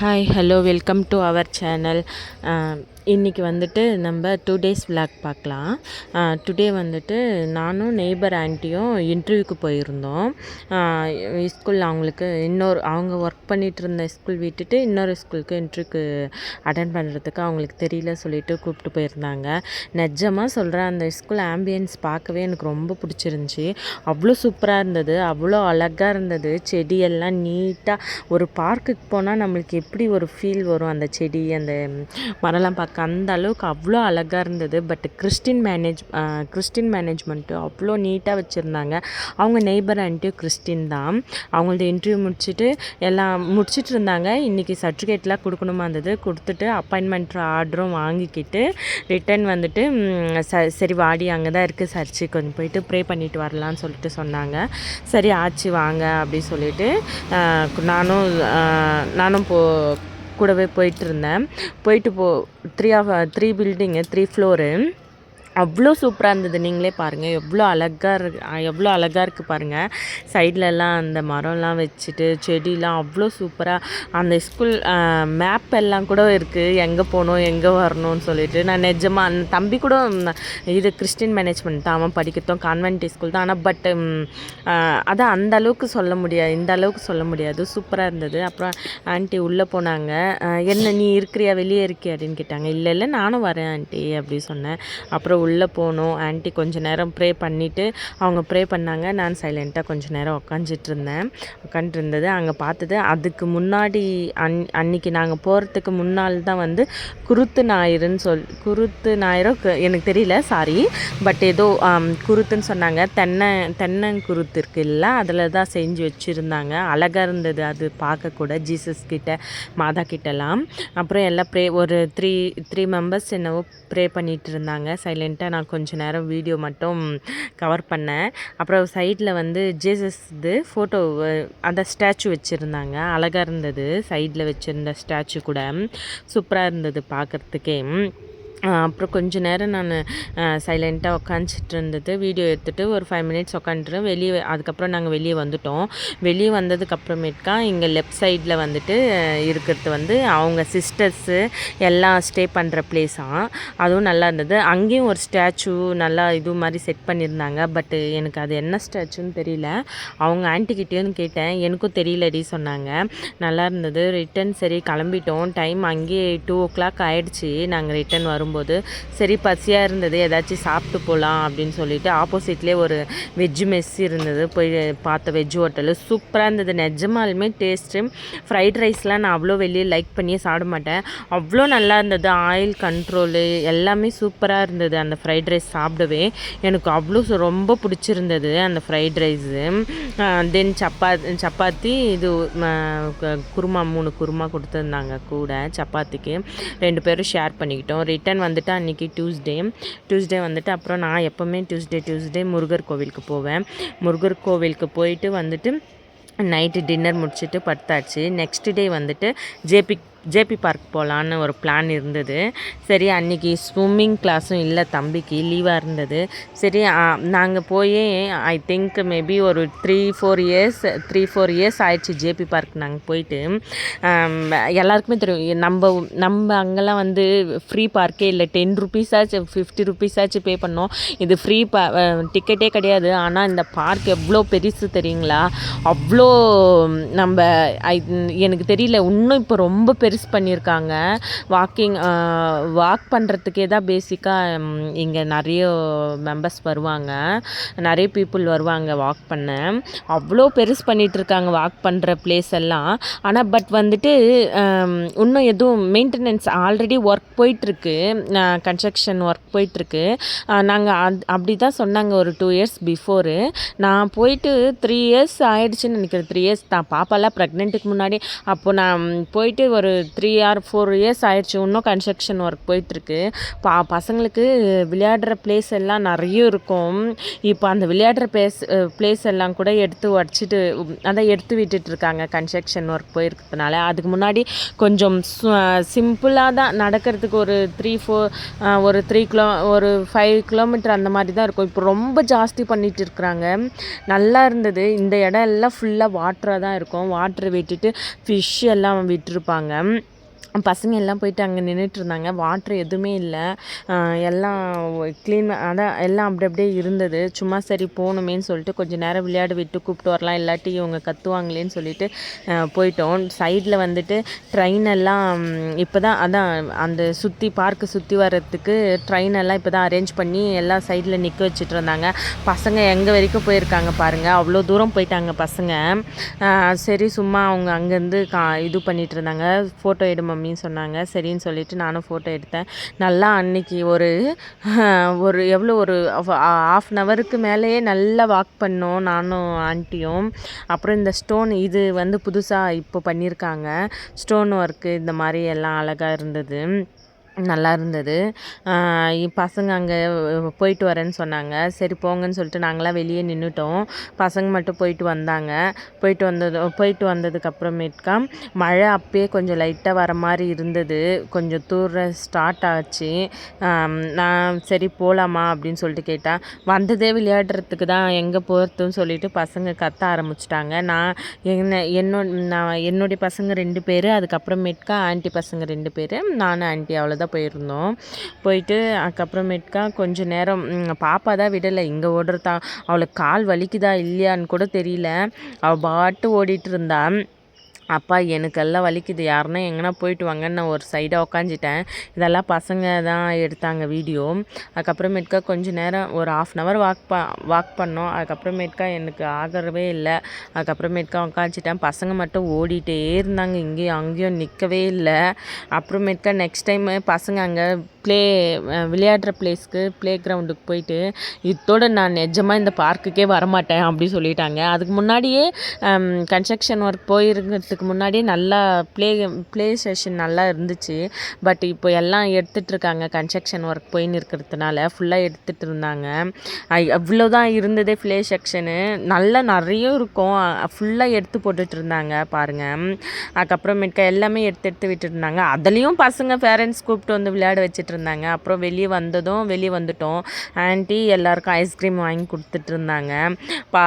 hi hello welcome to our channel இன்றைக்கி வந்துட்டு நம்ம டூ டேஸ் விளாக் பார்க்கலாம். டுடே வந்துட்டு நானும் நெய்பர் ஆன்ட்டியும் இன்டர்வியூக்கு போயிருந்தோம். ஸ்கூலில் அவங்களுக்கு இன்னொரு அவங்க ஒர்க் பண்ணிகிட்டு இருந்த ஸ்கூல் விட்டுட்டு இன்னொரு ஸ்கூலுக்கு இன்டர்வியூக்கு அட்டன் பண்ணுறதுக்கு அவங்களுக்கு தெரியல சொல்லிட்டு கூப்பிட்டு போயிருந்தாங்க. நிஜமாக சொல்கிறேன் அந்த ஸ்கூல் ஆம்பியன்ஸ் பார்க்கவே எனக்கு ரொம்ப பிடிச்சிருந்துச்சி. அவ்வளோ சூப்பராக இருந்தது அவ்வளோ அழகாக இருந்தது. செடியெல்லாம் நீட்டாக ஒரு பார்க்குக்கு போனால் நம்மளுக்கு எப்படி ஒரு ஃபீல் வரும் அந்த செடி அந்த மரம்லாம் பார்க்க அந்த அளவுக்கு அவ்வளோ அழகாக இருந்தது. But Christian manage Christian management அவ்வளோ நீட்டாக வச்சுருந்தாங்க. அவங்க நெய்பர் ஆண்டியும் கிறிஸ்டின் தான். அவங்களது இன்டர்வியூ முடிச்சுட்டு எல்லாம் முடிச்சுட்டு இருந்தாங்க. இன்றைக்கி சர்டிஃபிகேட்லாம் கொடுக்கணுமா இருந்தது. கொடுத்துட்டு அப்பாயின்மெண்ட் ஆர்டரும் வாங்கிக்கிட்டு ரிட்டன் வந்துட்டு ச சரி வாடி அங்கே தான் இருக்குது சர்ச்சு. கொஞ்சம் போயிட்டு ப்ரே பண்ணிட்டு வரலான்னு சொல்லிட்டு சொன்னாங்க. சரி ஆச்சு வாங்க அப்படி சொல்லிட்டு நானும் நானும் போ கூடவே போயிட்டுருந்தேன் போயிட்டு போ three of three building three floor அவ்வளோ சூப்பராக இருந்தது. நீங்களே பாருங்கள் எவ்வளோ அழகாக இரு எவ்வளோ அழகாக இருக்குது பாருங்கள் சைட்லலாம் அந்த மரம்லாம் வச்சுட்டு செடிலாம் அவ்வளோ சூப்பராக அந்த ஸ்கூல் மேப் எல்லாம் கூட இருக்குது எங்கே போகணும் எங்கே வரணும்னு சொல்லிட்டு. நான் நிஜமாக அந்த தம்பி கூட இது கிறிஸ்டின் மேனேஜ்மெண்ட் தான். அவன் படிக்கிறதும் கான்வென்ட் ஸ்கூல் தான். ஆனால் பட் அதான் அந்த அளவுக்கு சொல்ல முடியாது இந்த அளவுக்கு சொல்ல முடியாது. சூப்பராக இருந்தது. அப்புறம் ஆண்டி உள்ளே போனாங்க. என்ன நீ இருக்கிறியா? வெளியே இருக்கியா? அப்படின்னு கேட்டாங்க. இல்லை இல்லை நானும் வரேன் ஆண்டி அப்படி சொன்னேன். அப்புறம் உள்ளே போனோம் ஆன்ட்டி கொஞ்ச நேரம் ப்ரே பண்ணிவிட்டு அவங்க ப்ரே பண்ணாங்க. நான் சைலண்ட்டாக கொஞ்ச நேரம் உக்காந்துட்டு இருந்தேன். அங்கே பார்த்தது அதுக்கு முன்னாடி அன் அன்னைக்கு நாங்கள் போகிறதுக்கு முன்னால் தான் வந்து குருத்து ஞாயிறுன்னு சொல் குருத்து ஞாயிறோ எனக்கு தெரியல சாரி பட் ஏதோ குருத்துன்னு சொன்னாங்க. தென்னை தென்னங்குருத்து இருக்குல்ல அதில் தான் செஞ்சு வச்சுருந்தாங்க. அழகாக இருந்தது அது பார்க்கக்கூட ஜீசஸ் கிட்ட மாதா கிட்டலாம். அப்புறம் எல்லாம் ப்ரே ஒரு த்ரீ த்ரீ மெம்பர்ஸ் என்னவோ ப்ரே பண்ணிகிட்டு இருந்தாங்க. சைலண்ட் சைலண்ட்டாக நான் கொஞ்சம் நேரம் வீடியோ மட்டும் கவர் பண்ணேன். அப்புறம் சைடில் வந்து ஜேசஸ் இது ஃபோட்டோ அந்த ஸ்டாச்சு வச்சுருந்தாங்க. அழகாக இருந்தது. சைடில் வச்சுருந்த ஸ்டாச்சு கூட. சூப்பராக இருந்தது பார்க்குறதுக்கே அப்புறம் கொஞ்ச நேரம் நான் சைலண்ட்டாக உக்காந்துட்டு இருந்தது வீடியோ எடுத்துகிட்டு ஒரு ஃபைவ் மினிட்ஸ் உக்காந்துட்டு வெளியே அதுக்கப்புறம் நாங்கள் வெளியே வந்துட்டோம். வெளியே வந்ததுக்கப்புறமேட்டுக்கா இங்கே லெஃப்ட் சைடில் வந்துட்டு இருக்கிறது வந்து அவங்க சிஸ்டர்ஸு எல்லாம் ஸ்டே பண்ணுற பிளேஸாக அதுவும் நல்லா இருந்தது. அங்கேயும் ஒரு ஸ்டாச்சு நல்லா இது மாதிரி செட் பண்ணியிருந்தாங்க. பட்டு எனக்கு அது என்ன ஸ்டாச்சுன்னு தெரியல. அவங்க ஆன்ட்டிக்கிட்டேயும் கேட்டேன். எனக்கும் தெரியலடி சொன்னாங்க. நல்லா இருந்தது. ரிட்டன் சரி கிளம்பிட்டோம். டைம் அங்கேயே டூ ஓ கிளாக் ஆகிடுச்சி நாங்கள் ரிட்டன் வரும் வரும்போது சரி பசியாக இருந்தது ஏதாச்சும் சாப்பிட்டு போகலாம் அப்படின்னு சொல்லிட்டு ஆப்போசிட்லேயே ஒரு வெஜ்ஜு மெஸ் இருந்தது. போய் பார்த்த வெஜ் ஹோட்டலு. சூப்பராக இருந்தது. நிஜமாலுமே டேஸ்ட்டு. ஃப்ரைட் ரைஸ்லாம் நான் அவ்வளோ வெளியே லைக் பண்ணியே சாப்பிட மாட்டேன். அவ்வளோ நல்லா இருந்தது. ஆயில் கண்ட்ரோலு எல்லாமே சூப்பராக இருந்தது. அந்த ஃப்ரைட் ரைஸ் சாப்பிடவே எனக்கு அவ்வளோ ரொம்ப பிடிச்சிருந்தது அந்த ஃப்ரைட் ரைஸு. தென் சப்பா சப்பாத்தி இது குருமா மூணு குருமா கொடுத்துருந்தாங்க கூட சப்பாத்திக்கு. ரெண்டு பேரும் ஷேர் பண்ணிக்கிட்டோம். ரிட்டன் வந்துட்டு அன்றைக்கி டியூஸ்டே டியூஸ்டே வந்துட்டு அப்புறம் நான் எப்போவுமே டியூஸ்டே டியூஸ்டே முருகர் கோவிலுக்கு போவேன். முருகர் கோவிலுக்கு போயிட்டு வந்துட்டு நைட்டு டின்னர் முடிச்சுட்டு படுத்தாச்சு. நெக்ஸ்ட் டே வந்துட்டு ஜேபி ஜேபி பார்க் போகலான்னு ஒரு பிளான் இருந்தது. சரி அன்றைக்கி ஸ்விம்மிங் கிளாஸும் இல்லை தம்பிக்கு லீவாக இருந்தது. சரி நாங்கள் போய் ஐ திங்க் மேபி ஒரு three four years three four years ஆயிடுச்சு ஜேபி பார்க் நாங்கள் போயிட்டு. எல்லாருக்குமே தெரியும் நம்ம நம்ம அங்கெல்லாம் வந்து ஃப்ரீ பார்க்கே இல்லை. டென் ருபீஸாச்சு ஃபிஃப்டி ருபீஸ் பே பண்ணோம். இது ஃப்ரீ பா டிக்கெட்டே கிடையாது. ஆனால் இந்த பார்க் எவ்வளோ பெருசு தெரியுங்களா? அவ்வளோ நம்ம ஐ எனக்கு தெரியல. இன்னும் இப்போ ரொம்ப பெரிய பெருசு பண்ணியிருக்காங்க. வாக்கிங் வாக் பண்ணுறதுக்கே தான் பேசிக்காக இங்கே நிறைய மெம்பர்ஸ் வருவாங்க. நிறைய பீப்புள் வருவாங்க வாக் பண்ண. அவ்வளோ பெருசு பண்ணிகிட்ருக்காங்க வாக் பண்ணுற பிளேஸ் எல்லாம். ஆனால் பட் வந்துட்டு இன்னும் எதுவும் மெயின்டெனன்ஸ் ஆல்ரெடி ஒர்க் போயிட்டுருக்கு. கன்ஸ்ட்ரக்ஷன் ஒர்க் போயிட்டுருக்கு. நாங்கள் அத் அப்படி தான் சொன்னாங்க ஒரு டூ இயர்ஸ் பிஃபோரு நான் போயிட்டு த்ரீ இயர்ஸ் ஆயிடுச்சுன்னு நினைக்கிறேன். த்ரீ இயர்ஸ் தான் பாப்பாலாம் ப்ரெக்னென்ட்டுக்கு முன்னாடி. அப்போது நான் போயிட்டு ஒரு த்ரீ ஆர் ஃபோர் இயர்ஸ் ஆயிடுச்சு. இன்னும் கன்ஸ்ட்ரக்ஷன் ஒர்க் போயிட்டுருக்கு. பா பசங்களுக்கு விளையாடுற பிளேஸ் எல்லாம் நிறைய இருக்கும். இப்போ அந்த விளையாடுற பிளேஸ் பிளேஸ் எல்லாம் கூட எடுத்து உடச்சிட்டு அதை எடுத்து விட்டுட்டு இருக்காங்க கன்ஸ்ட்ரக்ஷன் ஒர்க் போயிருக்கிறதுனால. அதுக்கு முன்னாடி கொஞ்சம் சிம்பிளாக தான் நடக்கிறதுக்கு ஒரு த்ரீ ஃபோர் ஒரு த்ரீ கிலோ ஒரு ஃபைவ் கிலோமீட்டர் அந்த மாதிரி தான் இருக்கும். இப்போ ரொம்ப ஜாஸ்தி பண்ணிகிட்டு இருக்கிறாங்க. நல்லா இருந்தது. இந்த இடம் எல்லாம் ஃபுல்லாக வாட்டராக தான் இருக்கும். வாட்டர் விட்டுட்டு ஃபிஷ் எல்லாம் விட்டுருப்பாங்க. பசங்க எல்லாம் போயிட்டு அங்கே நின்றுட்டு இருந்தாங்க வாட்ரு எதுவுமே இல்லை. எல்லாம் க்ளீன் அதான் எல்லாம் அப்படி அப்படியே இருந்தது. சும்மா சரி போகணுமேன்னு சொல்லிட்டு கொஞ்சம் நேரம் விளையாட விட்டு கூப்பிட்டு வரலாம். இல்லாட்டி இவங்க கத்துவாங்களேன்னு சொல்லிட்டு போயிட்டோம். சைடில் வந்துட்டு ட்ரெயின் எல்லாம் இப்போ தான் அதான் அந்த சுற்றி பார்க்கு சுற்றி வர்றதுக்கு ட்ரெயின் எல்லாம் இப்போ தான் அரேஞ்ச் பண்ணி எல்லாம் சைடில் நிற்க வச்சுட்டு இருந்தாங்க. பசங்க எங்கே வரைக்கும் போயிருக்காங்க பாருங்கள் அவ்வளோ தூரம் போயிட்டாங்க பசங்க. சரி சும்மா அவங்க அங்கேருந்து கா இது பண்ணிகிட்டு இருந்தாங்க. ஃபோட்டோ எடுமா மம்மியும் சொன்னாங்க. சரின்னு சொல்லிவிட்டு நானும் ஃபோட்டோ எடுத்தேன். நல்லா அன்னைக்கு ஒரு ஒரு எவ்வளோ ஒரு ஆஃப் அன் ஹவருக்கு மேலேயே நல்லா வாக் பண்ணோம் நானும் ஆண்டியும். அப்புறம் இந்த ஸ்டோன் இது வந்து புதுசாக இப்போ பண்ணியிருக்காங்க. ஸ்டோன் ஒர்க்கு இந்த மாதிரி எல்லாம் அழகாக இருந்தது. நல்லா இருந்தது. பசங்க அங்கே போயிட்டு வரேன்னு சொன்னாங்க. சரி போங்கன்னு சொல்லிட்டு நாங்களாம் வெளியே நின்றுட்டோம் பசங்க மட்டும் போயிட்டு வந்தாங்க. போயிட்டு வந்தது போயிட்டு வந்ததுக்கப்புறமேட்கா மழை அப்பயே கொஞ்சம் லைட்டாக வர மாதிரி இருந்தது. கொஞ்சம் தூர ஸ்டார்ட் ஆச்சு. நான் சரி போகலாமா அப்படின்னு சொல்லிட்டு கேட்டேன் வந்ததே விளையாடுறதுக்கு தான் எங்கே போகிறதுன்னு சொல்லிட்டு பசங்க கத்த ஆரம்பிச்சிட்டாங்க. நான் என்ன என்னோட நான் என்னுடைய பசங்க ரெண்டு பேர். அதுக்கப்புறமேட்கா ஆன்ட்டி பசங்க ரெண்டு பேர். நானும் ஆன்ட்டி அவ்வளோ தான் போயிருந்தோம். போயிட்டு அதுக்கப்புறமேட்டுக்கா கொஞ்சம் நேரம் பாப்பா தான் விடலை. இங்கே ஓடுறதா அவளுக்கு கால் வலிக்குதா இல்லையான்னு கூட தெரியல. அவள் பாட்டு ஓடிட்டு இருந்தான் அப்பா எனக்கெல்லாம் வலிக்குது. யாருன்னா எங்கன்னா போயிட்டு வாங்கன்னு நான் ஒரு சைடாக உக்காஞ்சிட்டேன் இதெல்லாம் பசங்க தான் எடுத்தாங்க வீடியோ அதுக்கப்புறமேட்டுக்கா கொஞ்சம் நேரம் ஒரு ஆஃப் அன் ஹவர் வாக் ப வாக் பண்ணோம். அதுக்கப்புறமேட்டுக்கா எனக்கு ஆகிறவே இல்லை. அதுக்கப்புறமேட்டுக்கா உக்காஞ்சிட்டேன் பசங்க மட்டும் ஓடிட்டே இருந்தாங்க. இங்கேயும் அங்கேயும் நிற்கவே இல்லை. அப்புறமேட்டுக்கா நெக்ஸ்ட் டைம் பசங்க அங்கே ப்ளே விளையாடுற பிளேஸ்க்கு ப்ளே கிரவுண்டுக்கு போயிட்டு இதோட நான் நிஜமாக இந்த பார்க்குக்கே வரமாட்டேன் அப்படி சொல்லிட்டாங்க. அதுக்கு முன்னாடியே கன்ஸ்ட்ரக்ஷன் ஒர்க் போயிருக்கிறதுக்கு அதுக்கு முன்னாடியே நல்லா ப்ளே ப்ளே ஸ்டேஷன் நல்லா இருந்துச்சு. பட் இப்போ எல்லாம் எடுத்துகிட்ருக்காங்க கன்ஸ்ட்ரக்ஷன் ஒர்க் போயின்னு இருக்கிறதுனால ஃபுல்லாக எடுத்துகிட்டு இருந்தாங்க அவ்வளோ தான் இருந்ததே ப்ளே செக்ஷனு நல்லா நிறைய இருக்கும். ஃபுல்லாக எடுத்து போட்டுட்டு இருந்தாங்க பாருங்கள் அதுக்கப்புறமேட்டுக்கா எல்லாமே எடுத்து எடுத்து விட்டுருந்தாங்க அதுலேயும் பசங்க பேரண்ட்ஸ் கூப்பிட்டு வந்து விளையாட வச்சுட்டு இருந்தாங்க அப்புறம் வெளியே வந்ததும் வெளியே வந்துட்டோம். ஆன்ட்டி எல்லாருக்கும் ஐஸ்கிரீம் வாங்கி கொடுத்துட்டு இருந்தாங்க பா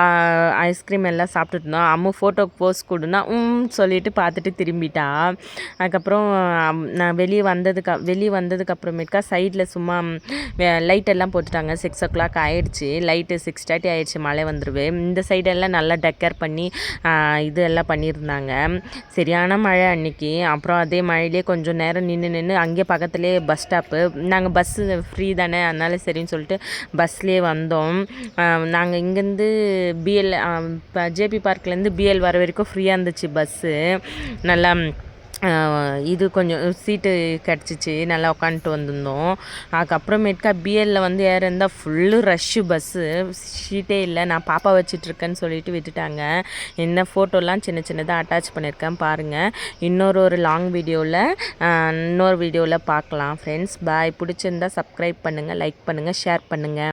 ஐஸ்கிரீம் எல்லாம் சாப்பிட்டுட்டு இருந்தோம் அம்மா ஃபோட்டோக்கு போஸ்ட் கொடுனா சொல்லிட்டு பார்த்துட்டு திரும்பிட்டா. அதுக்கப்புறம் நான் வெளியே வந்ததுக்கு வெளியே வந்ததுக்கு அப்புறமேட்டுக்கா சைடில் சும்மா லைட் எல்லாம் போட்டுட்டாங்க. சிக்ஸ் ஓ கிளாக் ஆகிடுச்சி லைட்டு சிக்ஸ் தேர்ட்டி ஆகிடுச்சி மழை வந்துடுவேன் இந்த சைடெல்லாம் நல்லா டெக்கர் பண்ணி இது எல்லாம் பண்ணியிருந்தாங்க. சரியான மழை அன்னைக்கு. அப்புறம் அதே மழையிலே கொஞ்சம் நேரம் நின்று நின்று அங்கேயே பக்கத்துலேயே பஸ் ஸ்டாப்பு நாங்கள் பஸ்ஸு ஃப்ரீ தானே. அதனால சரின்னு சொல்லிட்டு பஸ்லேயே வந்தோம். நாங்கள் இங்கேருந்து பிஎல் ஜேபி பார்க்லேருந்து பிஎல் வர வரைக்கும் ஃப்ரீயாக இருந்துச்சு பஸ்ஸு நல்லா இது கொஞ்சம் சீட்டு கிடச்சிச்சு. நல்லா உட்காந்துட்டு வந்திருந்தோம். அதுக்கப்புறமேட்டுக்கா பிஎல்ல வந்து ஏற இருந்தால் ஃபுல்லு ரஷ்ஷு பஸ்ஸு சீட்டே இல்லை. நான் பாப்பா வச்சிட்ருக்கேன்னு சொல்லிட்டு விட்டுட்டாங்க. என்ன ஃபோட்டோலாம் சின்ன சின்னதாக அட்டாச் பண்ணியிருக்கேன் பாருங்கள் இன்னொரு ஒரு லாங் வீடியோவில் இன்னொரு வீடியோவில் பார்க்கலாம் ஃப்ரெண்ட்ஸ் பாய் பிடிச்சிருந்தா சப்ஸ்கிரைப் பண்ணுங்கள் லைக் பண்ணுங்கள் ஷேர் பண்ணுங்கள்